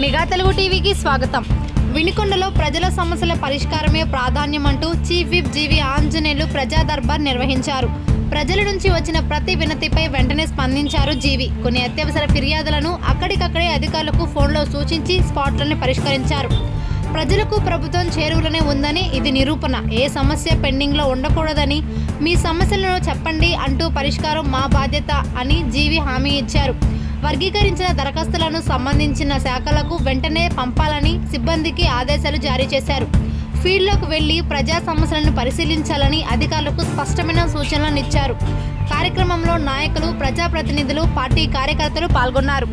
నిఘా తెలుగు టీవీకి స్వాగతం. వినికొండలో ప్రజల సమస్యల పరిష్కారమే ప్రాధాన్యం అంటూ చీఫ్ విప్ జీవి ఆంజనేయులు ప్రజా దర్బార్ నిర్వహించారు. ప్రజల నుంచి వచ్చిన ప్రతి వినతిపై వెంటనే స్పందించారు జీవి. కొన్ని అత్యవసర ఫిర్యాదులను అక్కడికక్కడే అధికారులకు ఫోన్లో సూచించి స్పాట్లను పరిష్కరించారు. ప్రజలకు ప్రభుత్వం చేరువలోనే ఉందని ఇది నిరూపణ. ఏ సమస్య పెండింగ్లో ఉండకూడదని మీ సమస్యలను చెప్పండి అంటూ పరిష్కారం మా బాధ్యత అని జీవి హామీ ఇచ్చారు. వర్గీకరించిన దరఖాస్తులను సంబంధించిన శాఖలకు వెంటనే పంపాలని సిబ్బందికి ఆదేశాలు జారీ చేశారు. ఫీల్డ్లోకి వెళ్ళి ప్రజా సమస్యలను పరిశీలించాలని అధికారులకు స్పష్టమైన సూచనలు ఇచ్చారు. కార్యక్రమంలో నాయకులు ప్రజాప్రతినిధులు పార్టీ కార్యకర్తలు పాల్గొన్నారు.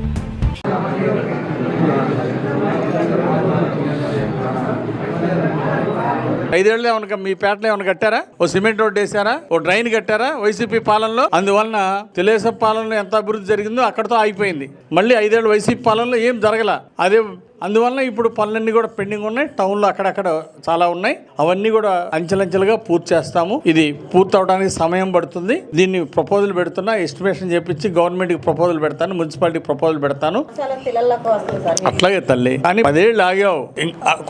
ఐదేళ్ళు ఏమన్నా మీ పేటలో ఏమైనా కట్టారా? ఓ సిమెంట్ రోడ్ వేసారా ఓ డ్రైన్ కట్టారా? వైసీపీ పాలనలో? అందువలన తెలుగుదేశం పాలనలో ఎంత అభివృద్ధి జరిగిందో అక్కడతో ఆగిపోయింది. మళ్ళీ ఐదేళ్ళు వైసీపీ పాలనలో ఏం జరగల? అదే అందువలన ఇప్పుడు పనులన్నీ కూడా పెండింగ్ ఉన్నాయి. టౌన్లో అక్కడక్కడ చాలా ఉన్నాయి. అవన్నీ కూడా అంచెలంచెలుగా పూర్తి చేస్తాము. ఇది పూర్తి అవడానికి సమయం పడుతుంది. దీన్ని ప్రపోజల్ పెడుతున్నా ఎస్టిమేషన్ చేపించి గవర్నమెంట్కి ప్రపోజల్ పెడతాను మున్సిపాలిటీకి ప్రపోజల్ పెడతాను. అట్లాగే తల్లి. కానీ పదేళ్ళు ఆగావు.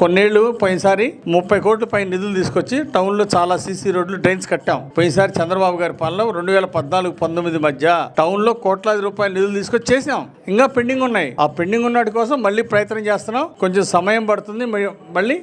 కొన్నేళ్ళు పోయినసారి ముప్పై కోట్ల పైన నిధులు తీసుకొచ్చి టౌన్లో చాలా సీసీ రోడ్లు డ్రైన్స్ కట్టాం. పోయినసారి చంద్రబాబు గారి పాలన రెండు వేల పద్నాలుగు పంతొమ్మిది మధ్య టౌన్లో కోట్లాది రూపాయల నిధులు తీసుకొచ్చి చేసాం ఇంకా పెండింగ్ ఉన్నాయి. ఆ పెండింగ్ ఉన్నటి కోసం మళ్ళీ ప్రయత్నం చేస్తున్నాం. కొంచెం సమయం పడుతుంది. మళ్ళీ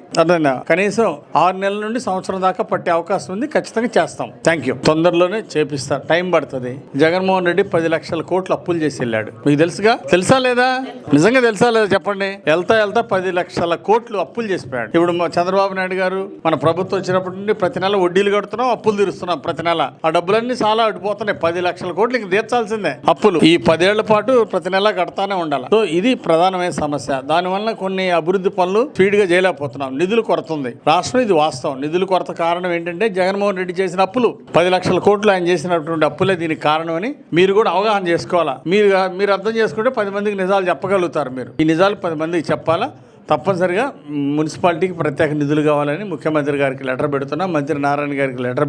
కనీసం ఆరు నెలల నుండి సంవత్సరం దాకా పట్టే అవకాశం ఉంది. ఖచ్చితంగా చేస్తాం. థ్యాంక్ యూ తొందరలోనే చేపిస్తా. టైం పడుతుంది. జగన్మోహన్ రెడ్డి పది లక్షల కోట్లు అప్పులు చేసి వెళ్ళాడు. మీకు తెలుసుగా? తెలుసా లేదా? నిజంగా తెలుసా లేదా చెప్పండి? వెళ్తా వెళ్తా పది లక్షల కోట్లు అప్పులు చేసిపోయాడు ఇప్పుడు చంద్రబాబు నాయుడు గారు మన ప్రభుత్వం వచ్చినప్పటి నుండి ప్రతి నెల వడ్డీలు కడుతున్నాం అప్పులు తీరుస్తున్నాం ప్రతి నెల. ఆ డబ్బులన్నీ చాలా అడిపోతున్నాయి పది లక్షల కోట్లు ఇంక తీర్చాల్సిందే. అప్పులు. ఈ పదేళ్ళ పాటు ప్రతి నెల కడతానే ఉండాలి. సో ఇది ప్రధానమైన సమస్య. దానివల్ల కొన్ని అభివృద్ధి పనులు స్పీడ్గా చేయలేకపోతున్నాం. నిధులు కొరత ఉంది రాష్ట్రం ఇది వాస్తవం. నిధులు కొరత కారణం ఏంటంటే జగన్మోహన్ రెడ్డి చేసిన అప్పులు. పది లక్షల కోట్లు ఆయన చేసినటువంటి అప్పులే దీనికి కారణమని మీరు కూడా అవగాహన చేసుకోవాలా? మీరు మీరు అర్థం చేసుకుంటే పది మందికి నిజాలు చెప్పగలుగుతారు మీరు. ఈ నిజాలు పది మందికి చెప్పాలా? తప్పనిసరిగా మున్సిపాలిటీకి ప్రత్యేక నిధులు కావాలని ముఖ్యమంత్రి గారికి లెటర్ పెడుతున్నా. మంత్రి నారాయణ గారికి లెటర్